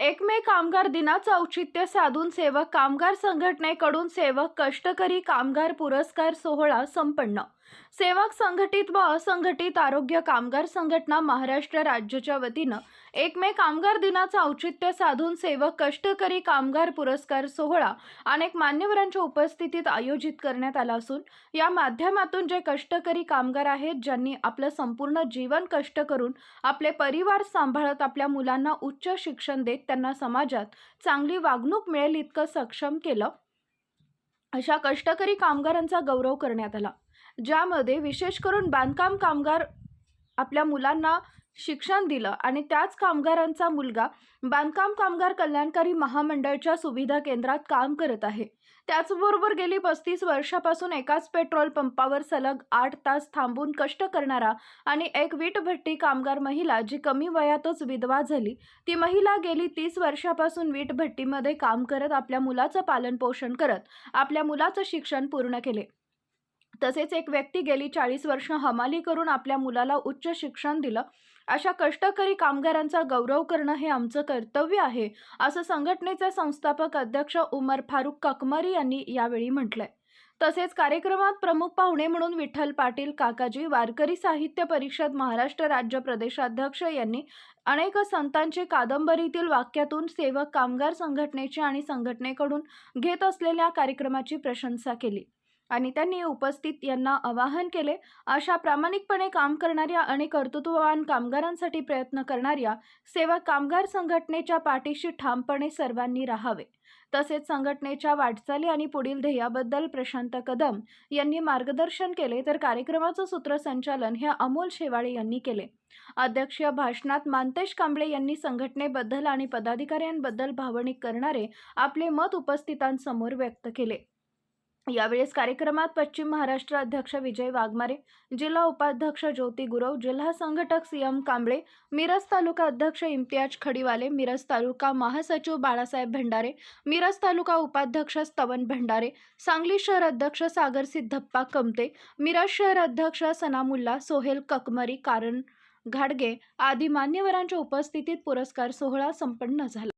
एक मे कामगार दिनाचं औचित्य साधून सेवक कामगार संघटनेकडून सेवक कष्टकरी कामगार पुरस्कार सोहळा संपन्न सेवक संघटित व असंघटित आरोग्य कामगार संघटना महाराष्ट्र राज्याच्या वतीनं एक मे कामगार दिनाचं औचित्य साधून सेवक कष्टकरी कामगार पुरस्कार सोहळा अनेक मान्यवरांच्या उपस्थितीत आयोजित करण्यात आला असून या माध्यमातून जे कष्टकरी कामगार आहेत ज्यांनी आपलं संपूर्ण जीवन कष्ट करून आपले परिवार सांभाळत आपल्या मुलांना उच्च शिक्षण देत त्यांना समाजात चांगली वागणूक मिळेल इतकं सक्षम केलं अशा कष्टकरी कामगारांचा गौरव करण्यात आला. ज्यामध्ये विशेष करून बांधकाम कामगार आपल्या मुलांना शिक्षण दिलं आणि त्याच कामगारांचा मुलगा बांधकाम कामगार कल्याणकारी महामंडळच्या सुविधा केंद्रात काम करत आहे. त्याचबरोबर गेली पस्तीस वर्षापासून एकाच पेट्रोल पंपावर सलग आठ तास थांबून कष्ट करणारा आणि एक वीटभट्टी कामगार महिला जी कमी वयातच विधवा झाली ती महिला गेली तीस वर्षापासून वीटभट्टीमध्ये काम करत आपल्या मुलाचं पालनपोषण करत आपल्या मुलाचं शिक्षण पूर्ण केले. तसेच एक व्यक्ती गेली चाळीस वर्ष हमाली करून आपल्या मुलाला उच्च शिक्षण दिलं. अशा कष्टकरी कामगारांचा गौरव करणं हे आमचं कर्तव्य आहे असं संघटनेचे संस्थापक अध्यक्ष उमर फारुक ककमरी यांनी यावेळी म्हटलंय. तसेच कार्यक्रमात प्रमुख पाहुणे म्हणून विठ्ठल पाटील काकाजी वारकरी साहित्य परिषद महाराष्ट्र राज्य प्रदेशाध्यक्ष यांनी अनेक संतांचे कादंबरीतील वाक्यातून सेवक कामगार संघटनेची आणि संघटनेकडून घेत असलेल्या कार्यक्रमाची प्रशंसा केली. आणि त्यांनी उपस्थित यांना आवाहन केले. अशा प्रामाणिकपणे काम करणाऱ्या आणि कर्तृत्ववान कामगारांसाठी प्रयत्न करणाऱ्या सेवा कामगार संघटनेच्या पाठीशी ठामपणे सर्वांनी राहावे. तसेच संघटनेच्या वाटचाली आणि पुढील ध्येयाबद्दल प्रशांत कदम यांनी मार्गदर्शन केले. तर कार्यक्रमाचं सूत्रसंचालन हे अमोल शेवाळे यांनी केले. अध्यक्षीय भाषणात मानतेश कांबळे यांनी संघटनेबद्दल आणि पदाधिकाऱ्यांबद्दल भावनिक करणारे आपले मत उपस्थितांसमोर व्यक्त केले. यावेळेस कार्यक्रमात पश्चिम महाराष्ट्र अध्यक्ष विजय वाघमारे जिल्हा उपाध्यक्ष ज्योती गुरव जिल्हा संघटक सी एम कांबळे मिरज तालुका अध्यक्ष इम्तियाज खडीवाले मिरज तालुका महासचिव बाळासाहेब भंडारे मिरज तालुका उपाध्यक्ष स्तवन भंडारे सांगली शहर अध्यक्ष सागर सिद्धप्पा कमते मिरज शहर अध्यक्ष सनामुल्ला सोहेल ककमरी कारण घाडगे आदी मान्यवरांच्या उपस्थितीत पुरस्कार सोहळा संपन्न झाला.